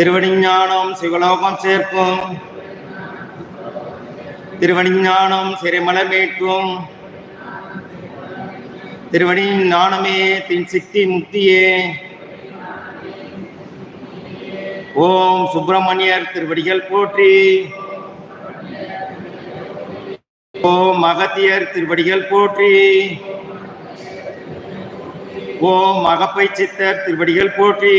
திருவடிஞானம் சிவலோகம் சேர்க்கும். திருவடிஞானம் சிறைமலை மீட்கும் திருவடி ஞானமே தின் சித்தி முக்தியே ஓம் சுப்பிரமணியர் திருவடிகள் போற்றி. ஓம் அகத்தியர் திருவடிகள் போற்றி. ஓம் அகப்பை சித்தர் திருவடிகள் போற்றி.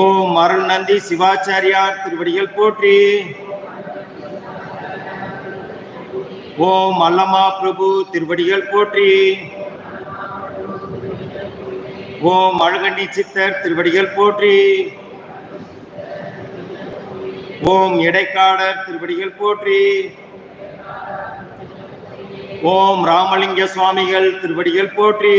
ஓம் அருள் நந்தி சிவாச்சாரியார் திருவடிகள் போற்றி. ஓம் அல்லமா பிரபு திருவடிகள் போற்றி. ஓம் அழகண்டி சித்தர் திருவடிகள் போற்றி. ஓம் இடைக்காடர் திருவடிகள் போற்றி. ஓம் ராமலிங்க சுவாமிகள் திருவடிகள் போற்றி.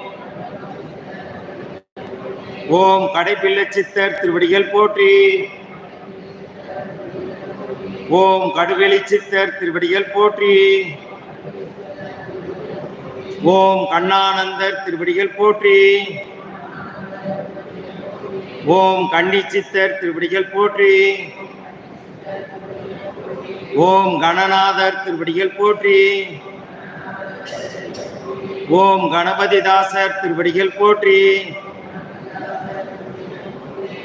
ஓம் கடைப்பிள்ளை சித்தர் திருவடிகள் போற்றி. ஓம் கடுவெளி சித்தர் திருவடிகள் போற்றி. ஓம் கண்ணானந்தர் திருவடிகள் போற்றி. ஓம் கன்னி சித்தர் திருவடிகள் போற்றி. ஓம் கணநாதர் திருவடிகள் போற்றி. ஓம் கணபதிதாசர் திருவடிகள் போற்றி.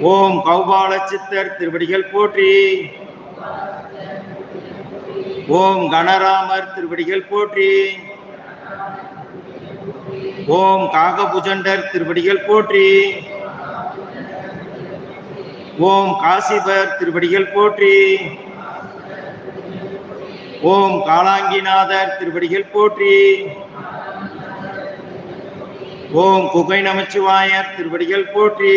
ஓம் கௌபால சித்தர் திருவடிகள் போற்றி. ஓம் கணராமர் திருவடிகள் போற்றி. ஓம் காகபுஜண்டர் திருவடிகள் போற்றி. ஓம் காசிபர் திருவடிகள் போற்றி. ஓம் காலாங்கிநாதர் திருவடிகள் போற்றி. ஓம் குகை நமச்சிவாயர் திருவடிகள் போற்றி.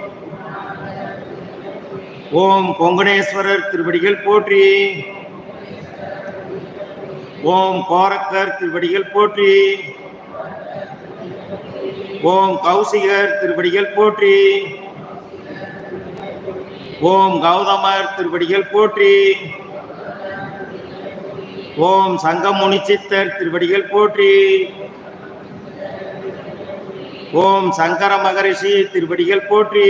ஓம் கொங்கணேஸ்வரர் திருவடிகள் போற்றி. ஓம் கோரக்கர் திருவடிகள் போற்றி. ஓம் கௌசிகர் திருவடிகள் போற்றி. ஓம் கௌதமர் திருவடிகள் போற்றி. ஓம் சங்கமுனி சித்தர் திருவடிகள் போற்றி. ஓம் சங்கர மகரிஷி திருவடிகள் போற்றி.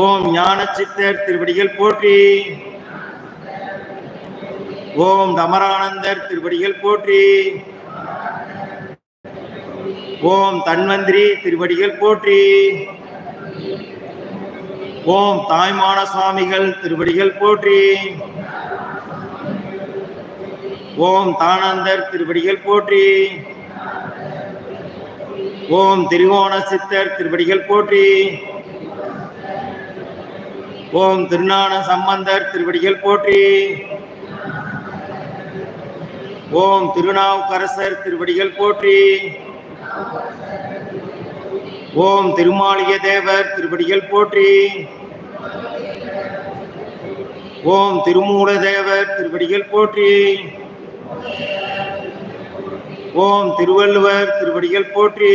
ஓம் ஞான சித்தர் திருவடிகள் போற்றி. ஓம் தமரானந்தர் திருவடிகள் போற்றி. ஓம் தன்வந்திரி திருவடிகள் போற்றி. ஓம் தாய்மான சுவாமிகள் திருவடிகள் போற்றி. ஓம் தானந்தர் திருவடிகள் போற்றி. ஓம் திருகோண சித்தர் திருவடிகள் போற்றி. ஓம் திருஞான சம்பந்தர் திருவடிகள் போற்றி. ஓம் திருநாவுக்கரசர் திருவடிகள் போற்றி. ஓம் திருமாளிய தேவர் திருவடிகள் போற்றி. ஓம் திருமூல தேவர் திருவடிகள் போற்றி. ஓம் திருவள்ளுவர் திருவடிகள் போற்றி.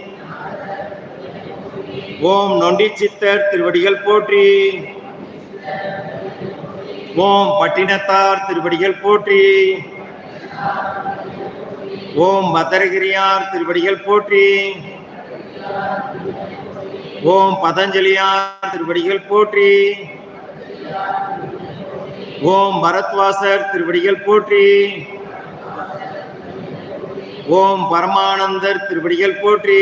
ஓம் நொண்டி சித்தர் திருவடிகள் போற்றி. ஓம் பட்டினத்தார் திருவடிகள் போற்றி. ஓம் பத்திரகிரியார் திருவடிகள் போற்றி. ஓம் பதஞ்சலியார் திருவடிகள் போற்றி. ஓம் பரத்வாசர் திருவடிகள் போற்றி. ஓம் பரமானந்தர் திருவடிகள் போற்றி.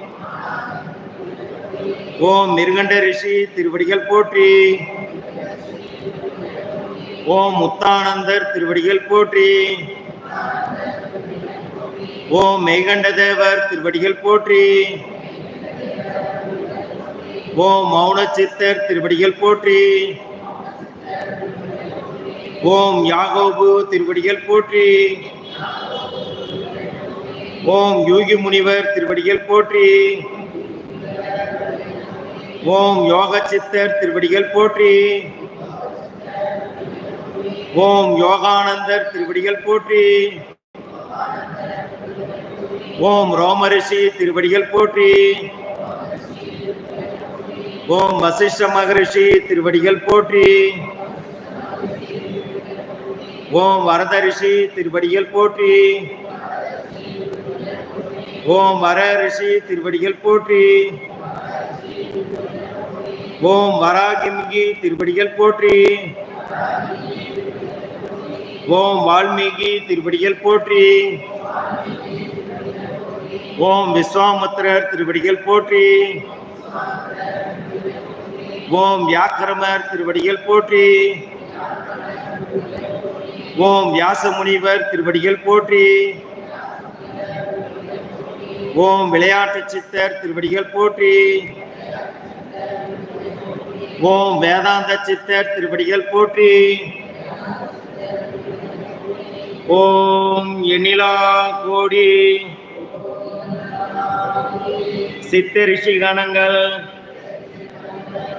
ஓம் மிருகண்ட ரிஷி திருவடிகள் போற்றி. ஓம் முத்தானந்தர் திருவடிகள் போற்றி. ஓம் மெய்கண்ட தேவர் திருவடிகள் போற்றி. ஓம் மௌன சித்தர் திருவடிகள் போற்றி. ஓம் யாகோபு திருவடிகள் போற்றி. ஓம் யோகி முனிவர் திருவடிகள் போற்றி. ஓம் யோக சித்தர் திருவடிகள் போற்றி. ஓம் யோகானந்தர் திருவடிகள் போற்றி. ஓம் ரோமரிஷி திருவடிகள் போற்றி. ஓம் வசிஷ்ட மகரிஷி திருவடிகள் போற்றி. ஓம் வரத ரிஷி திருவடிகள் போற்றி. ஓம் வர ரிஷி திருவடிகள் போற்றி. ஓம் வராகிமிகி திருப்படிகள் போற்றி. ஓம் வால்மீகி திருப்படிகள் போற்றி. ஓம் விஸ்வாமுத்திரர் திருவடிகள் போற்றி. ஓம் வியாக்கிரமர் திருவடிகள் போற்றி. ஓம் வியாச முனிவர் திருவடிகள் போற்றி. ஓம் விளையாட்டு சித்தர் திருவடிகள் போற்றி. ஓம் வேதாந்த சித்தர் திருப்படிகள் போற்றி. ஓம் எண்ணிலா கோடி. சித்த ரிஷி கணங்கள்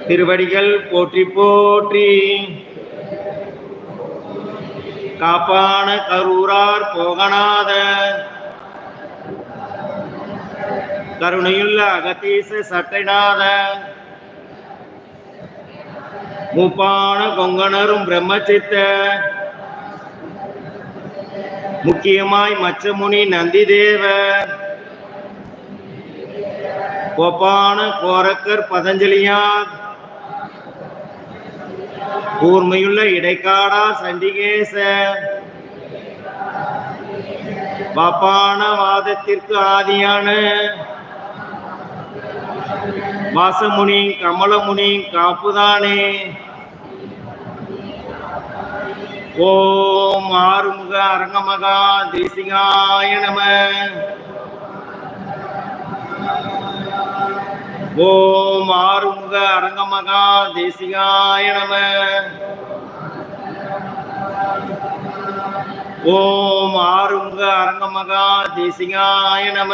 திருவடிகள் போற்றி போற்றி. காப்பான கரூரார் போகநாத. கருணையுள்ள அகதீச சட்டைநாத. முப்பான கொங்கணரும் பிரம்மச்சித்த முக்கியமாய் மச்சமுனி நந்திதேவ. கோப்பான கோரக்கர் பதஞ்சலியார் கூர்மையுள்ள இடைக்காடா சண்டிகேச. பாப்பான வாதத்திற்கு ஆதியான. வாசமுனி கமலமுனி காப்புதானே. ஓம் ஆறுமுக அரங்கமகா தேசிகாய நம. ஓம் ஆறுமுக அரங்கமகா தேசிகாய நம. ஓம் ஆறுமுக அரங்கமகா தேசிகாய நம.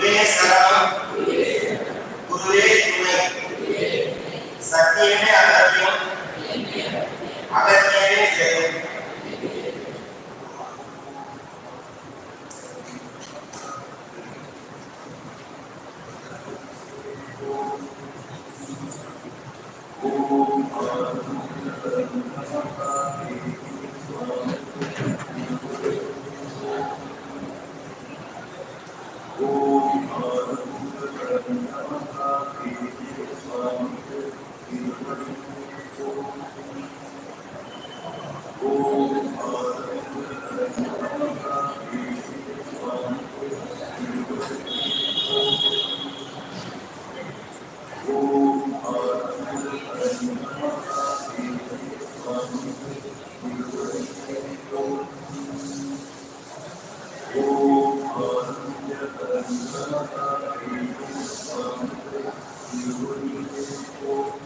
தேசிய சுவாமிகள் Thank you.